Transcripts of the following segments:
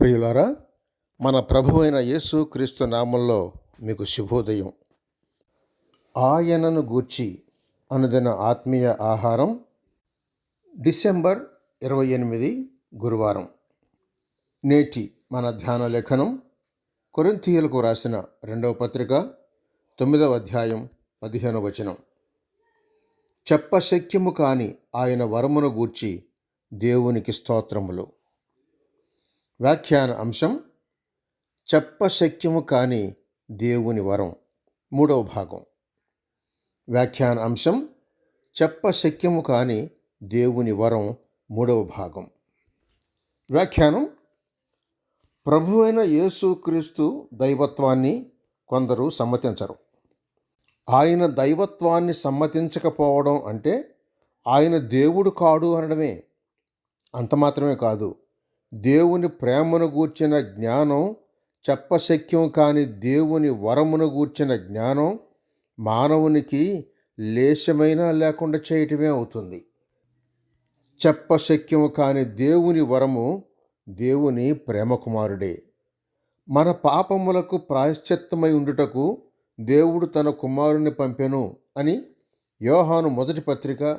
ప్రియులారా మన ప్రభు అయిన యేసు క్రీస్తు నామంలో మీకు శుభోదయం. ఆయనను గూర్చి అనుదిన ఆత్మీయ ఆహారం డిసెంబర్ ఇరవై ఎనిమిది గురువారం. నేటి మన ధ్యాన లేఖనం కొరింథీయులకు రాసిన రెండవ పత్రిక తొమ్మిదవ అధ్యాయం పదిహేను వచనం. చెప్పశక్యము కాని ఆయన వరమును గూర్చి దేవునికి స్తోత్రములు. వ్యాఖ్యాన అంశం చెప్పశక్యము కాని దేవుని వరం. మూడవ భాగం. వ్యాఖ్యాన అంశం చెప్పశక్యము కాని దేవుని వరం. మూడవ భాగం. వ్యాఖ్యానం ప్రభు అయిన యేసుక్రీస్తు దైవత్వాన్ని కొందరు సమ్మతించరు. ఆయన దైవత్వాన్ని సమ్మతించకపోవడం అంటే ఆయన దేవుడు కాడు అనడమే. అంత మాత్రమే కాదు. దేవుని ప్రేమను గూర్చిన జ్ఞానం చెప్పశక్యం కాని దేవుని వరమును గూర్చిన జ్ఞానం మానవునికి లేశమైనా లేకుండా చేయటమే అవుతుంది. చెప్పశక్యం కాని దేవుని వరము దేవుని ప్రేమకుమారుడే. మన పాపములకు ప్రాయశ్చిత్తమై ఉండుటకు దేవుడు తన కుమారుని పంపెను అని యోహాను మొదటి పత్రిక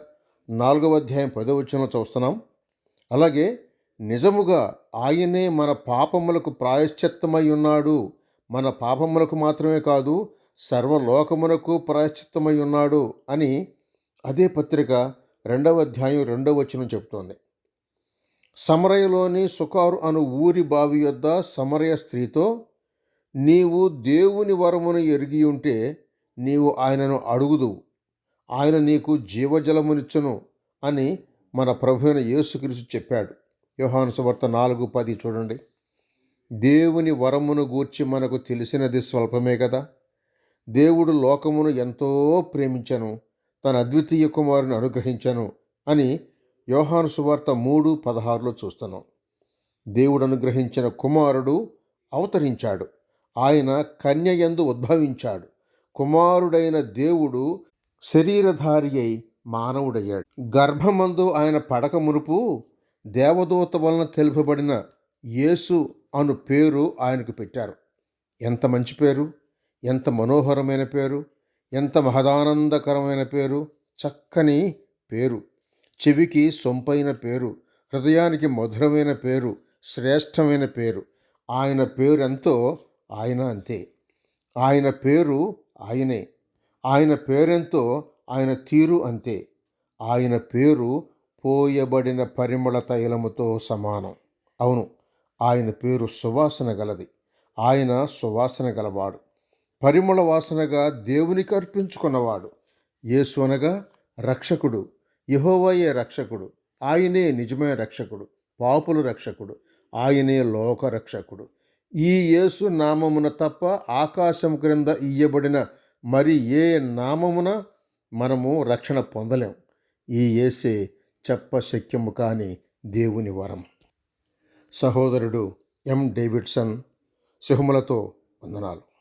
నాలుగవ అధ్యాయం పదవచనం చూస్తున్నాం. అలాగే నిజముగా ఆయనే మన పాపములకు ప్రాయశ్చిత్తమై ఉన్నాడు. మన పాపములకు మాత్రమే కాదు సర్వలోకమునకు ప్రాయశ్చిత్తమై ఉన్నాడు అని అదే పత్రిక రెండవ అధ్యాయం రెండవ వచనం చెబుతోంది సమరయలోని సుకారు అను ఊరి బావి యొద్ద సమరయ స్త్రీతో నీవు దేవుని వరమును ఎరిగి ఉంటే నీవు ఆయనను అడుగుదు. ఆయన నీకు జీవజలమునిచ్చును అని మన ప్రభువైన యేసుక్రీస్తు చెప్పాడు. యోహాను సువార్త నాలుగు పది చూడండి. దేవుని వరమును గూర్చి మనకు తెలిసినది స్వల్పమే కదా. దేవుడు లోకమును ఎంతో ప్రేమించను తన అద్వితీయ కుమారుని అనుగ్రహించను అని యోహాను సువార్త మూడు పదహారులో చూస్తున్నాం. దేవుడు అనుగ్రహించిన కుమారుడు అవతరించాడు. ఆయన కన్య ఎందు ఉద్భవించాడు. కుమారుడైన దేవుడు శరీరధారి అయి మానవుడయ్యాడు. గర్భమందు ఆయన పడక మునుపు దేవదూత వలన తెలుపబడిన యేసు అను పేరు ఆయనకు పెట్టారు. ఎంత మంచి పేరు ఎంత మనోహరమైన పేరు ఎంత మహదానందకరమైన పేరు చక్కని పేరు చెవికి సొంపైన పేరు హృదయానికి మధురమైన పేరు శ్రేష్టమైన పేరు. ఆయన పేరు ఎంతో ఆయన అంతే. ఆయన పేరు ఆయనే. ఆయన పేరెంతో ఆయన తీరు అంతే. ఆయన పేరు పోయబడిన పరిమళ తైలముతో సమానం. అవును ఆయన పేరు సువాసన గలది. ఆయన సువాసన గలవాడు. పరిమళ వాసనగా దేవునికి అర్పించుకున్నవాడు. యేసు అనగా రక్షకుడు. యహోవయ్యే రక్షకుడు. ఆయనే నిజమైన రక్షకుడు. పాపులు రక్షకుడు. ఆయనే లోక రక్షకుడు. ఈ యేసు నామమున తప్ప ఆకాశం క్రింద ఇయ్యబడిన మరి ఏ నామమున మనము రక్షణ పొందలేం. ఈ యేసే చెప్పశక్యము కాని దేవుని వరం. సహోదరుడు ఎం డేవిడ్సన్ శుభములతో వందనాలు.